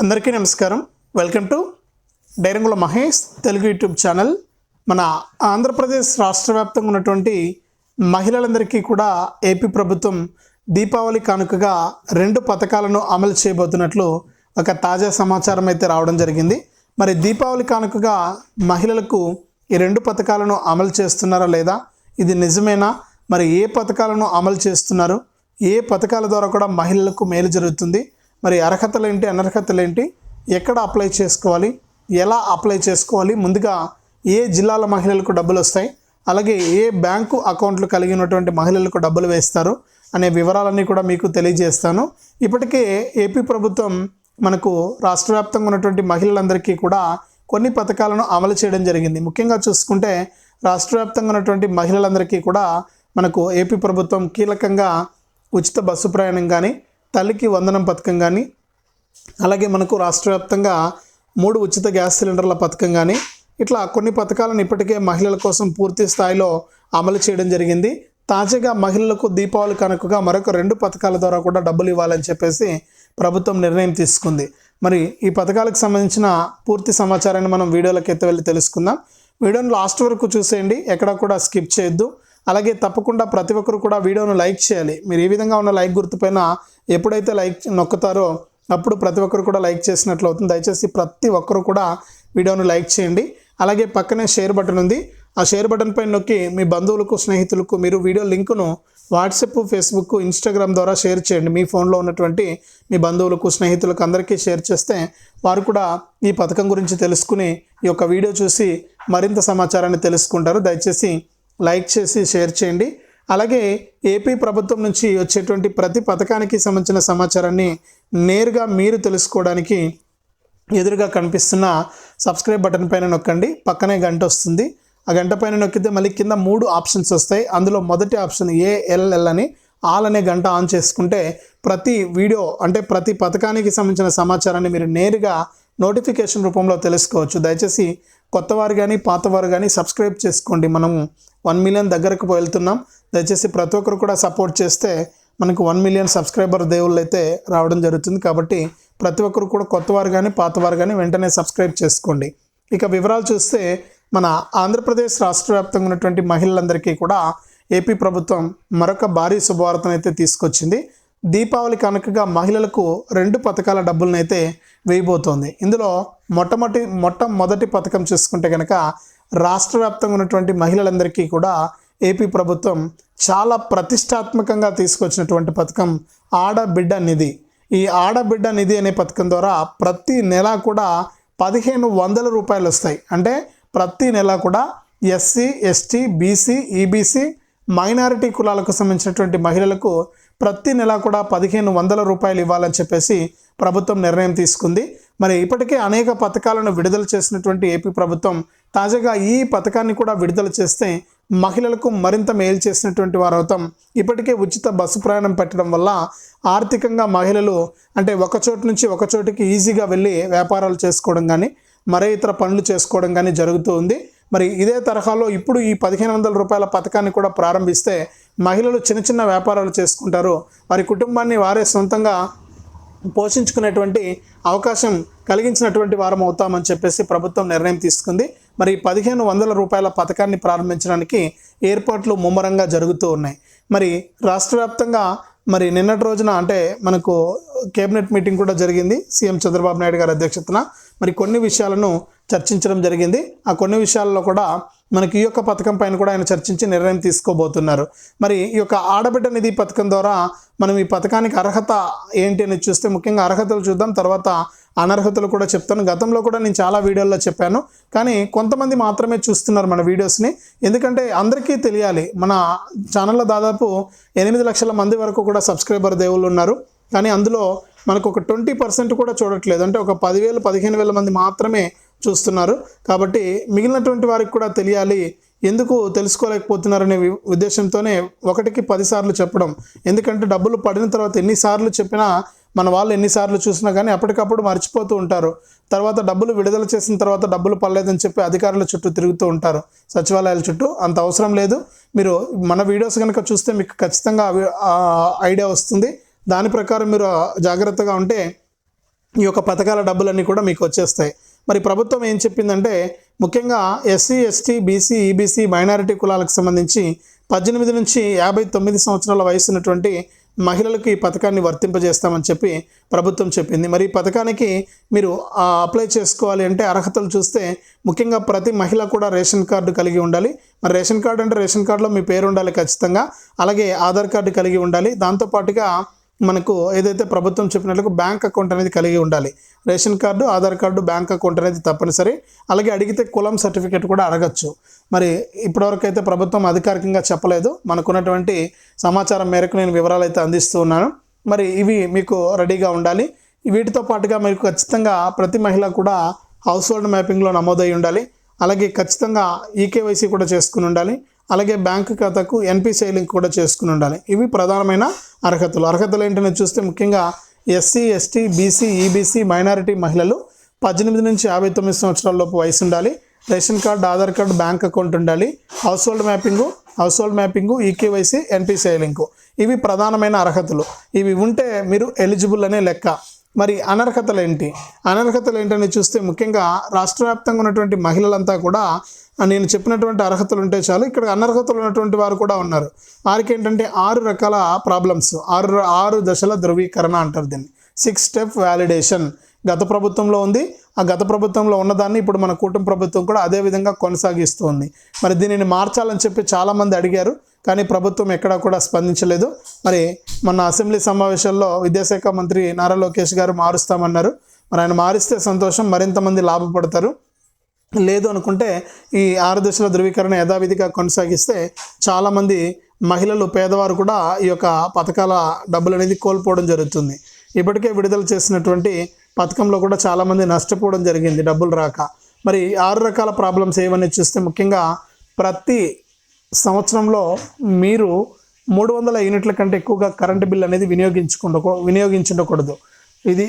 అందరికీ నమస్కారం. Welcome to Dairangula Mahesh Telugu YouTube channel. మన ఆంధ్రప్రదేశ్ రాష్ట్ర వ్యాప్తంగా ఉన్నటువంటి మహిళలందరికీ కూడా ఏపీ ప్రభుత్వం దీపావళి కానుకగా రెండు పథకాలను అమలు చేయబోతున్నట్లు ఒక తాజా సమాచారం అయితే రావడం జరిగింది. మరి దీపావళి కానుకగా మహిళలకు ఈ రెండు పథకాలను అమలు చేస్తున్నారా లేదా? ఇది నిజమేనా? మరి ఏ పథకాలను అమలు చేస్తున్నారు? ఏ పథకాల ద్వారా కూడా మహిళలకు మేలు జరుగుతుంది? మరి అర్హతలు ఏంటి అనర్హతలు ఏంటి ఎక్కడ అప్లై చేసుకోవాలి ఎలా అప్లై చేసుకోవాలి ముందుగా ఏ జిల్లాల మహిళలకు డబ్బులు వస్తాయి అలాగే ఏ బ్యాంకు అకౌంట్లు కలిగి ఉన్నటువంటి మహిళలకు డబ్బులు వేస్తారు అనే వివరాలన్నీ కూడా మీకు తెలియజేస్తాను. ఇప్పటికే ఏపీ ప్రభుత్వం మనకు రాష్ట్ర వ్యాప్తంగా ఉన్నటువంటి మహిళలందరికీ కూడా కొన్ని పథకాలను అమలు చేయడం జరిగింది. ముఖ్యంగా చూసుకుంటే రాష్ట్ర వ్యాప్తంగా ఉన్నటువంటి మహిళలందరికీ కూడా మనకు ఏపీ ప్రభుత్వం కీలకంగా ఉచిత బస్సు ప్రయాణం కానీ తల్లికి వందనం పథకం కానీ అలాగే మనకు రాష్ట్ర వ్యాప్తంగా మూడు ఉచిత గ్యాస్ సిలిండర్ల పథకం కానీ ఇట్లా కొన్ని పథకాలను ఇప్పటికే మహిళల కోసం పూర్తి స్థాయిలో అమలు చేయడం జరిగింది. తాజాగా మహిళలకు దీపావళి కనుకగా మరొక రెండు పథకాల ద్వారా కూడా డబ్బులు ఇవ్వాలని చెప్పేసి ప్రభుత్వం నిర్ణయం తీసుకుంది. మరి ఈ పథకాలకు సంబంధించిన పూర్తి సమాచారాన్ని మనం వీడియోలకు ఎత్తువెళ్ళి తెలుసుకుందాం. వీడియోని లాస్ట్ వరకు చూసేయండి. ఎక్కడ కూడా స్కిప్ చేయొద్దు. అలాగే తప్పకుండా ప్రతి ఒక్కరు కూడా వీడియోను లైక్ చేయాలి. మీరు ఏ విధంగా ఉన్న లైక్ గుర్తుపైన ఎప్పుడైతే లైక్ నొక్కుతారో అప్పుడు ప్రతి ఒక్కరు కూడా లైక్ చేసినట్లు అవుతుంది. దయచేసి ప్రతి ఒక్కరు కూడా వీడియోను లైక్ చేయండి. అలాగే పక్కనే షేర్ బటన్ ఉంది. ఆ షేర్ బటన్ పైన నొక్కి మీ బంధువులకు స్నేహితులకు మీరు వీడియో లింకును వాట్సాప్ ఫేస్బుక్ ఇన్స్టాగ్రామ్ ద్వారా షేర్ చేయండి. మీ ఫోన్లో ఉన్నటువంటి మీ బంధువులకు స్నేహితులకు అందరికీ షేర్ చేస్తే వారు కూడా ఈ పథకం గురించి తెలుసుకుని ఈ యొక్క వీడియో చూసి మరింత సమాచారాన్ని తెలుసుకుంటారు. దయచేసి లైక్ చేసి షేర్ చేయండి. అలాగే ఏపీ ప్రభుత్వం నుంచి వచ్చేటువంటి ప్రతి పథకానికి సంబంధించిన సమాచారాన్ని నేరుగా మీరు తెలుసుకోవడానికి ఎదురుగా కనిపిస్తున్న సబ్స్క్రైబ్ బటన్ పైన నొక్కండి. పక్కనే గంట వస్తుంది. ఆ గంట పైన నొక్కితే మళ్ళీ కింద మూడు ఆప్షన్స్ వస్తాయి. అందులో మొదటి ఆప్షన్ ఏఎల్ఎల్ అని ఆల్ అనే గంట ఆన్ చేసుకుంటే ప్రతి వీడియో అంటే ప్రతి పథకానికి సంబంధించిన సమాచారాన్ని మీరు నేరుగా నోటిఫికేషన్ రూపంలో తెలుసుకోవచ్చు. దయచేసి కొత్తవారు కానీ పాతవారు కానీ సబ్స్క్రైబ్ చేసుకోండి. మనం వన్ మిలియన్ దగ్గరకు వెళ్తున్నాం. దయచేసి ప్రతి ఒక్కరు కూడా సపోర్ట్ చేస్తే మనకు వన్ మిలియన్ సబ్స్క్రైబర్ దేవుళ్ళు అయితే రావడం జరుగుతుంది. కాబట్టి ప్రతి ఒక్కరు కూడా కొత్తవారు కానీ పాతవారు కానీ వెంటనే సబ్స్క్రైబ్ చేసుకోండి. ఇక వివరాలు చూస్తే మన ఆంధ్రప్రదేశ్ రాష్ట్ర వ్యాప్తంగా ఉన్నటువంటి మహిళలందరికీ కూడా ఏపీ ప్రభుత్వం మరొక భారీ శుభవార్తను అయితే తీసుకొచ్చింది. దీపావళి కనుకగా మహిళలకు రెండు పథకాల డబ్బులను అయితే వేయబోతోంది. ఇందులో మొట్టమొదటి మొట్టమొదటి పథకం చూసుకుంటే కనుక రాష్ట్ర వ్యాప్తంగా ఉన్నటువంటి మహిళలందరికీ కూడా ఏపీ ప్రభుత్వం చాలా ప్రతిష్టాత్మకంగా తీసుకొచ్చినటువంటి పథకం ఆడబిడ్డ నిధి. ఈ ఆడబిడ్డ నిధి అనే పథకం ద్వారా ప్రతి నెల కూడా పదిహేను వందల రూపాయలు వస్తాయి. అంటే ప్రతి నెల కూడా SC ST BC EBC minority కులాలకు సంబంధించినటువంటి మహిళలకు ప్రతి నెల కూడా పదిహేను వందల రూపాయలు ఇవ్వాలని చెప్పేసి ప్రభుత్వం నిర్ణయం తీసుకుంది. మరి ఇప్పటికే అనేక పథకాలను విడుదల చేసినటువంటి ఏపీ ప్రభుత్వం తాజాగా ఈ పథకాన్ని కూడా విడుదల చేస్తే మహిళలకు మరింత మేలు చేసినటువంటి వారు అవుతాం. ఇప్పటికే ఉచిత బస్సు ప్రయాణం పెట్టడం వల్ల ఆర్థికంగా మహిళలు అంటే ఒక చోటు నుంచి ఒక చోటికి ఈజీగా వెళ్ళి వ్యాపారాలు చేసుకోవడం కానీ మరే ఇతర పనులు చేసుకోవడం కానీ జరుగుతూ ఉంది. మరి ఇదే తరహాలో ఇప్పుడు ఈ పదిహేను వందల రూపాయల పథకాన్ని కూడా ప్రారంభిస్తే మహిళలు చిన్న చిన్న వ్యాపారాలు చేసుకుంటారు. వారి కుటుంబాన్ని వారే సొంతంగా పోషించుకునేటువంటి అవకాశం కలిగించినటువంటి వారం అవుతామని చెప్పేసి ప్రభుత్వం నిర్ణయం తీసుకుంది. మరి పదిహేను వందల రూపాయల పథకాన్ని ప్రారంభించడానికి ఏర్పాట్లు ముమ్మరంగా జరుగుతూ ఉన్నాయి. మరి రాష్ట్ర వ్యాప్తంగా మరి నిన్నటి రోజున అంటే మనకు కేబినెట్ మీటింగ్ కూడా జరిగింది. సీఎం చంద్రబాబు నాయుడు గారి అధ్యక్షతన. మరి కొన్ని విషయాలను చర్చించడం జరిగింది. ఆ కొన్ని విషయాల్లో కూడా మనకి ఈ యొక్క పథకం పైన కూడా ఆయన చర్చించి నిర్ణయం తీసుకోబోతున్నారు. మరి ఈ యొక్క ఆడబిడ్డ నిధి పథకం ద్వారా మనం ఈ పథకానికి అర్హత ఏంటి అని చూస్తే ముఖ్యంగా అర్హతలు చూద్దాం. తర్వాత అనర్హతలు కూడా చెప్తాను. గతంలో కూడా నేను చాలా వీడియోల్లో చెప్పాను. కానీ కొంతమంది మాత్రమే చూస్తున్నారు మన వీడియోస్ని. ఎందుకంటే అందరికీ తెలియాలి మన ఛానల్లో దాదాపు ఎనిమిది లక్షల మంది వరకు కూడా సబ్స్క్రైబర్ దేవుళ్ళు ఉన్నారు. కానీ అందులో మనకు ఒక ట్వంటీ పర్సెంట్ కూడా చూడట్లేదు. అంటే ఒక పదివేలు పదిహేను వేల మంది మాత్రమే చూస్తున్నారు. కాబట్టి మిగిలినటువంటి వారికి కూడా తెలియాలి ఎందుకు తెలుసుకోలేకపోతున్నారనే ఉద్దేశంతోనే ఒకటికి పదిసార్లు చెప్పడం. ఎందుకంటే డబ్బులు పడిన తర్వాత ఎన్నిసార్లు చెప్పినా మన వాళ్ళు ఎన్నిసార్లు చూసినా కానీ అప్పటికప్పుడు మర్చిపోతూ ఉంటారు. తర్వాత డబ్బులు విడుదల చేసిన తర్వాత డబ్బులు పడలేదని చెప్పి అధికారుల చుట్టూ తిరుగుతూ ఉంటారు. సచివాలయాల చుట్టూ అంత అవసరం లేదు. మీరు మన వీడియోస్ కనుక చూస్తే మీకు ఖచ్చితంగా ఐడియా వస్తుంది. దాని ప్రకారం మీరు జాగ్రత్తగా ఉంటే ఈ యొక్క పథకాల డబ్బులన్నీ కూడా మీకు వచ్చేస్తాయి. మరి ప్రభుత్వం ఏం చెప్పిందంటే ముఖ్యంగా SC ST BC EBC minority కులాలకు సంబంధించి పద్దెనిమిది నుంచి యాభై తొమ్మిది సంవత్సరాల వయసు ఉన్నటువంటి మహిళలకు ఈ పథకాన్ని వర్తింపజేస్తామని చెప్పి ప్రభుత్వం చెప్పింది. మరి ఈ పథకానికి మీరు అప్లై చేసుకోవాలి అంటే అర్హతలు చూస్తే ముఖ్యంగా ప్రతి మహిళ కూడా రేషన్ కార్డు కలిగి ఉండాలి. మరి రేషన్ కార్డు అంటే రేషన్ కార్డులో మీ పేరు ఉండాలి ఖచ్చితంగా. అలాగే ఆధార్ కార్డు కలిగి ఉండాలి. దాంతోపాటుగా మనకు ఏదైతే ప్రభుత్వం చెప్పినట్లుగా బ్యాంక్ అకౌంట్ అనేది కలిగి ఉండాలి. Ration card Aadhaar card bank account అనేది తప్పనిసరి. అలాగే అడిగితే కులం సర్టిఫికేట్ కూడా అడగచ్చు. మరి ఇప్పటివరకు అయితే ప్రభుత్వం అధికారికంగా చెప్పలేదు. మనకున్నటువంటి సమాచారం మేరకు నేను వివరాలు అయితే అందిస్తూ ఉన్నాను. మరి ఇవి మీకు రెడీగా ఉండాలి. వీటితో పాటుగా మీకు ఖచ్చితంగా ప్రతి మహిళ కూడా హౌస్ హోల్డ్ మ్యాపింగ్లో నమోదై ఉండాలి. అలాగే ఖచ్చితంగా ఈకేవైసీ కూడా చేసుకుని ఉండాలి. అలాగే బ్యాంకు ఖాతాకు ఎన్పిసిఐ లింక్ కూడా చేసుకుని ఉండాలి. ఇవి ప్రధానమైన అర్హతలు. అర్హతలు ఏంటనే చూస్తే ముఖ్యంగా SC ST BC EBC minority మహిళలు పద్దెనిమిది నుంచి యాభై తొమ్మిది సంవత్సరాలలోపు వయసు ఉండాలి. Ration card Aadhaar card bank account ఉండాలి. Household mapping household mapping eKYC NPCI link. ఇవి ప్రధానమైన అర్హతలు. ఇవి ఉంటే మీరు ఎలిజిబుల్ అనే లెక్క. మరి అనర్హతలు ఏంటి? అనర్హతలు ఏంటని చూస్తే ముఖ్యంగా రాష్ట్ర వ్యాప్తంగా ఉన్నటువంటి మహిళలంతా కూడా నేను చెప్పినటువంటి అర్హతలు ఉంటే చాలు. ఇక్కడ అనర్హతలు ఉన్నటువంటి వారు కూడా ఉన్నారు. వారికి ఏంటంటే ఆరు రకాల ప్రాబ్లమ్స్ ఆరు ఆరు దశల ధృవీకరణ అంటారు దీన్ని. సిక్స్ స్టెప్ వ్యాలిడేషన్ గత ప్రభుత్వంలో ఉంది. ఆ గత ప్రభుత్వంలో ఉన్నదాన్ని ఇప్పుడు మన కూటమి ప్రభుత్వం కూడా అదే విధంగా కొనసాగిస్తోంది. మరి దీనిని మార్చాలని చెప్పి చాలామంది అడిగారు కానీ ప్రభుత్వం ఎక్కడా కూడా స్పందించలేదు. మరి మొన్న అసెంబ్లీ సమావేశాల్లో విద్యాశాఖ మంత్రి నారా లోకేష్ గారు మారుస్తామన్నారు. మరి ఆయన మారిస్తే సంతోషం మరింతమంది లాభపడతారు. లేదు అనుకుంటే ఈ ఆరు దశల ధృవీకరణ యథావిధిగా కొనసాగిస్తే చాలామంది మహిళలు పేదవారు కూడా ఈ యొక్క పథకాల డబ్బులు అనేది కోల్పోవడం జరుగుతుంది. ఇప్పటికే విడుదల చేసినటువంటి పథకంలో కూడా చాలామంది నష్టపోవడం జరిగింది డబ్బులు రాక. మరి ఆరు రకాల ప్రాబ్లమ్స్ ఏమని చూస్తే ముఖ్యంగా ప్రతి సంవత్సరంలో మీరు మూడు వందల యూనిట్ల కంటే ఎక్కువగా కరెంటు బిల్ అనేది వినియోగించుకుండ వినియోగించుండకూడదు ఇది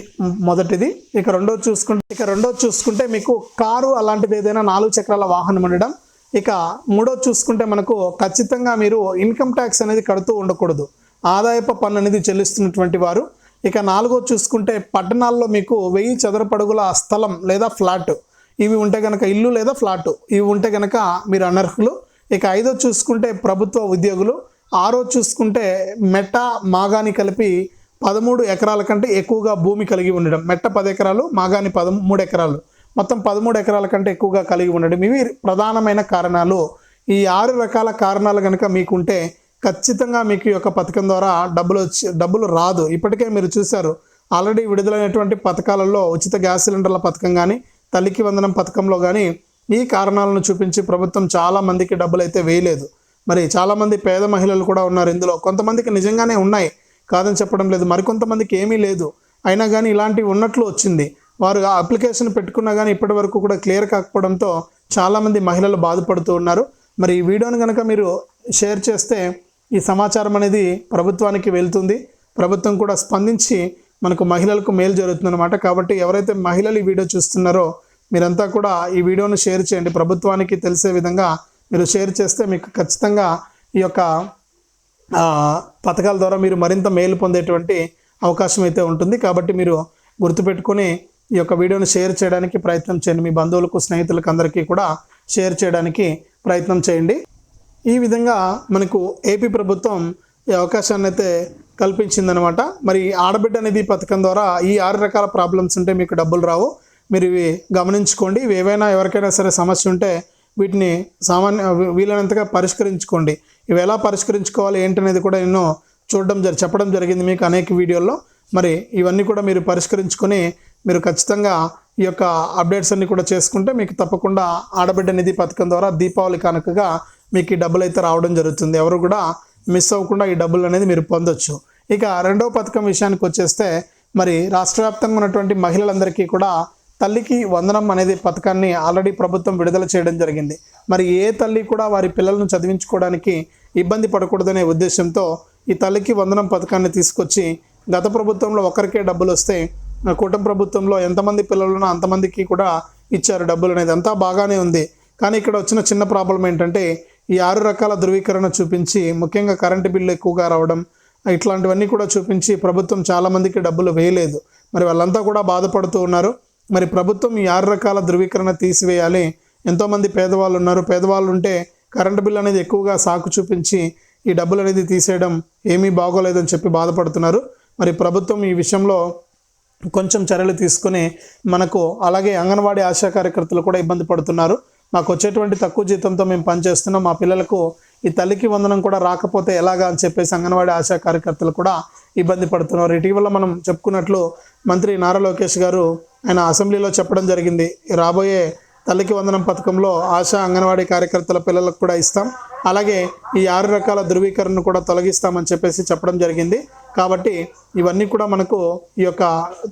మొదటిది. ఇక రెండోది చూసుకుంటే ఇక రెండోది చూసుకుంటే మీకు కారు అలాంటిది ఏదైనా నాలుగు చక్రాల వాహనం ఉండడం. ఇక మూడోది చూసుకుంటే మనకు ఖచ్చితంగా మీరు ఇన్కమ్ ట్యాక్స్ అనేది కడుతూ ఉండకూడదు. ఆదాయపు పన్ను అనేది చెల్లిస్తున్నటువంటి వారు ఇక నాలుగో చూసుకుంటే పట్టణాల్లో మీకు వెయ్యి చదరపడుగుల స్థలం లేదా ఫ్లాట్. ఇవి ఉంటే కనుక ఇల్లు లేదా ఫ్లాట్. ఇవి ఉంటే కనుక మీరు అనర్హులు. ఇక ఐదో చూసుకుంటే ప్రభుత్వ ఉద్యోగులు. ఆరో చూసుకుంటే మెట్ట మాగాని కలిపి పదమూడు ఎకరాల కంటే ఎక్కువగా భూమి కలిగి ఉండడం. మెట్ట పది ఎకరాలు మాగాని పదమూడు ఎకరాలు. మొత్తం పదమూడు ఎకరాల కంటే ఎక్కువగా కలిగి ఉండడం. ఇవి ప్రధానమైన కారణాలు. ఈ ఆరు రకాల కారణాలు కనుక మీకుంటే ఖచ్చితంగా మీకు ఈ యొక్క పథకం ద్వారా డబ్బులు వచ్చి డబ్బులు రాదు. ఇప్పటికే మీరు చూశారు. ఆల్రెడీ విడుదలైనటువంటి పథకాలలో ఉచిత గ్యాస్ సిలిండర్ల పథకం కానీ తల్లికి వందనం పథకంలో కానీ ఈ కారణాలను చూపించి ప్రభుత్వం చాలా మందికి డబ్బులు అయితే వేయలేదు. మరి చాలామంది పేద మహిళలు కూడా ఉన్నారు ఇందులో. కొంతమందికి నిజంగానే ఉన్నాయి. కాదని చెప్పడం లేదు. మరికొంతమందికి ఏమీ లేదు. అయినా కానీ ఇలాంటివి ఉన్నట్లు వచ్చింది. వారు ఆ అప్లికేషన్ పెట్టుకున్నా కానీ ఇప్పటి వరకు కూడా క్లియర్ కాకపోవడంతో చాలామంది మహిళలు బాధపడుతూ ఉన్నారు. మరి ఈ వీడియోని కనుక మీరు షేర్ చేస్తే ఈ సమాచారం అనేది ప్రభుత్వానికి వెళ్తుంది. ప్రభుత్వం కూడా స్పందించి మనకు మహిళలకు మేలు జరుగుతుందన్నమాట. కాబట్టి ఎవరైతే మహిళలు ఈ వీడియో చూస్తున్నారో మీరంతా కూడా ఈ వీడియోను షేర్ చేయండి. ప్రభుత్వానికి తెలిసే విధంగా మీరు షేర్ చేస్తే మీకు ఖచ్చితంగా ఈ యొక్క పథకాల ద్వారా మీరు మరింత మేలు పొందేటువంటి అవకాశం అయితే ఉంటుంది. కాబట్టి మీరు గుర్తుపెట్టుకొని ఈ యొక్క వీడియోను షేర్ చేయడానికి ప్రయత్నం చేయండి. మీ బంధువులకు స్నేహితులకు అందరికీ కూడా షేర్ చేయడానికి ప్రయత్నం చేయండి. ఈ విధంగా మనకు ఏపీ ప్రభుత్వం ఈ అవకాశాన్ని అయితే కల్పించిందనమాట మరి ఆడబిడ్డ నిధి పథకం ద్వారా ఈ ఆరు రకాల ప్రాబ్లమ్స్ ఉంటే మీకు డబ్బులు రావు. మీరు ఇవి గమనించుకోండి. ఇవి ఏవైనా ఎవరికైనా సరే సమస్య ఉంటే వీటిని సామాన్య వీలైనంతగా పరిష్కరించుకోండి. ఇవి ఎలా పరిష్కరించుకోవాలి ఏంటనేది కూడా ఎన్నో చూడడం జరి చెప్పడం జరిగింది మీకు అనేక వీడియోల్లో. మరి ఇవన్నీ కూడా మీరు పరిష్కరించుకొని మీరు ఖచ్చితంగా ఈ యొక్క అప్డేట్స్ అన్ని కూడా చేసుకుంటే మీకు తప్పకుండా ఆడబిడ్డ నిధి పథకం ద్వారా దీపావళి కానుకగా మీకు ఈ డబ్బులు అయితే రావడం జరుగుతుంది. ఎవరు కూడా మిస్ అవ్వకుండా ఈ డబ్బులు అనేది మీరు పొందొచ్చు. ఇక రెండవ పథకం విషయానికి వచ్చేస్తే మరి రాష్ట్ర వ్యాప్తంగా ఉన్నటువంటి మహిళలందరికీ కూడా తల్లికి వందనం అనేది పథకాన్ని ఆల్రెడీ ప్రభుత్వం విడుదల చేయడం జరిగింది. మరి ఏ తల్లి కూడా వారి పిల్లలను చదివించుకోవడానికి ఇబ్బంది పడకూడదనే ఉద్దేశంతో ఈ తల్లికి వందనం పథకాన్ని తీసుకొచ్చి గత ప్రభుత్వంలో ఒకరికే డబ్బులు వస్తే ఆ కూటమి ప్రభుత్వంలో ఎంతమంది పిల్లలు అంతమందికి కూడా ఇచ్చారు డబ్బులు అనేది. అంతా బాగానే ఉంది. కానీ ఇక్కడ వచ్చిన చిన్న ప్రాబ్లం ఏంటంటే ఈ ఆరు రకాల ధృవీకరణ చూపించి ముఖ్యంగా కరెంటు బిల్లు ఎక్కువగా రావడం ఇట్లాంటివన్నీ కూడా చూపించి ప్రభుత్వం చాలామందికి డబ్బులు వేయలేదు. మరి వాళ్ళంతా కూడా బాధపడుతూ ఉన్నారు. మరి ప్రభుత్వం ఈ ఆరు రకాల ధృవీకరణ తీసివేయాలి. ఎంతోమంది పేదవాళ్ళు ఉన్నారు. పేదవాళ్ళు ఉంటే కరెంటు బిల్లు అనేది ఎక్కువగా సాకు చూపించి ఈ డబ్బులు అనేది తీసేయడం ఏమీ బాగోలేదని చెప్పి బాధపడుతున్నారు. మరి ప్రభుత్వం ఈ విషయంలో కొంచెం చర్యలు తీసుకుని మనకు అలాగే అంగన్వాడీ ఆశా కార్యకర్తలు కూడా ఇబ్బంది పడుతున్నారు. మాకు వచ్చేటువంటి తక్కువ జీతంతో మేము పనిచేస్తున్నాం. మా పిల్లలకు ఈ తల్లికి వందనం కూడా రాకపోతే ఎలాగా అని చెప్పేసి అంగన్వాడీ ఆశా కార్యకర్తలు కూడా ఇబ్బంది పడుతున్నారు. ఇటీవల మనం చెప్పుకున్నట్లు మంత్రి నారా లోకేష్ గారు ఆయన అసెంబ్లీలో చెప్పడం జరిగింది. రాబోయే తల్లికి వందనం పథకంలో ఆశా అంగన్వాడీ కార్యకర్తల పిల్లలకు కూడా ఇస్తాం. అలాగే ఈ ఆరు రకాల ధృవీకరణను కూడా తొలగిస్తామని చెప్పేసి చెప్పడం జరిగింది. కాబట్టి ఇవన్నీ కూడా మనకు ఈ యొక్క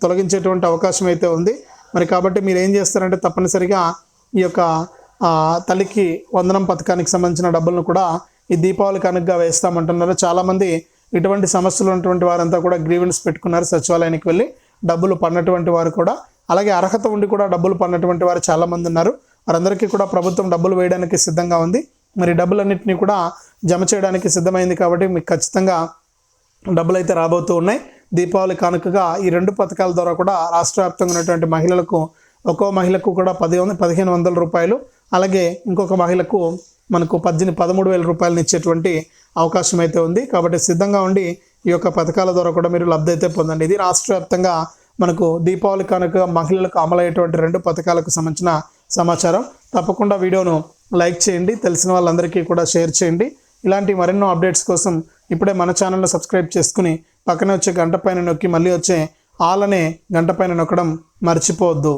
తొలగించేటువంటి అవకాశం అయితే ఉంది. మరి కాబట్టి మీరు ఏం చేస్తారంటే తప్పనిసరిగా ఈ యొక్క తల్లికి వందనం పథకానికి సంబంధించిన డబ్బులను కూడా ఈ దీపావళి కనుకగా వేస్తామంటున్నారు. చాలామంది ఇటువంటి సమస్యలు ఉన్నటువంటి వారంతా కూడా గ్రీవెన్స్ పెట్టుకున్నారు సచివాలయానికి వెళ్ళి. డబ్బులు పడినటువంటి వారు కూడా అలాగే అర్హత ఉండి కూడా డబ్బులు పడినటువంటి వారు చాలామంది ఉన్నారు. వారందరికీ కూడా ప్రభుత్వం డబ్బులు వేయడానికి సిద్ధంగా ఉంది. మరి డబ్బులన్నింటినీ కూడా జమ చేయడానికి సిద్ధమైంది కాబట్టి మీకు ఖచ్చితంగా డబ్బులు అయితే రాబోతూ ఉన్నాయి. దీపావళి కానుకగా ఈ రెండు పథకాల ద్వారా కూడా రాష్ట్ర వ్యాప్తంగా ఉన్నటువంటి మహిళలకు ఒక్కో మహిళకు కూడా పది పదిహేను వందల రూపాయలు అలాగే ఇంకొక మహిళకు మనకు పద్దెనిమిది పదమూడు వేల రూపాయలను ఇచ్చేటువంటి అవకాశం అయితే ఉంది. కాబట్టి సిద్ధంగా ఉండి ఈ యొక్క పథకాల ద్వారా కూడా మీరు లబ్ధి అయితే పొందండి. ఇది రాష్ట్ర వ్యాప్తంగా మనకు దీపావళి కనుక మహిళలకు అమలయ్యేటువంటి రెండు పథకాలకు సంబంధించిన సమాచారం. తప్పకుండా వీడియోను లైక్ చేయండి తెలిసిన వాళ్ళందరికీ కూడా షేర్ చేయండి. ఇలాంటి మరెన్నో అప్డేట్స్ కోసం ఇప్పుడే మన ఛానల్ను సబ్స్క్రైబ్ చేసుకుని పక్కనే వచ్చే గంట పైన నొక్కి మళ్ళీ వచ్చే ఆలనే గంట పైన నొక్కడం మర్చిపోవద్దు.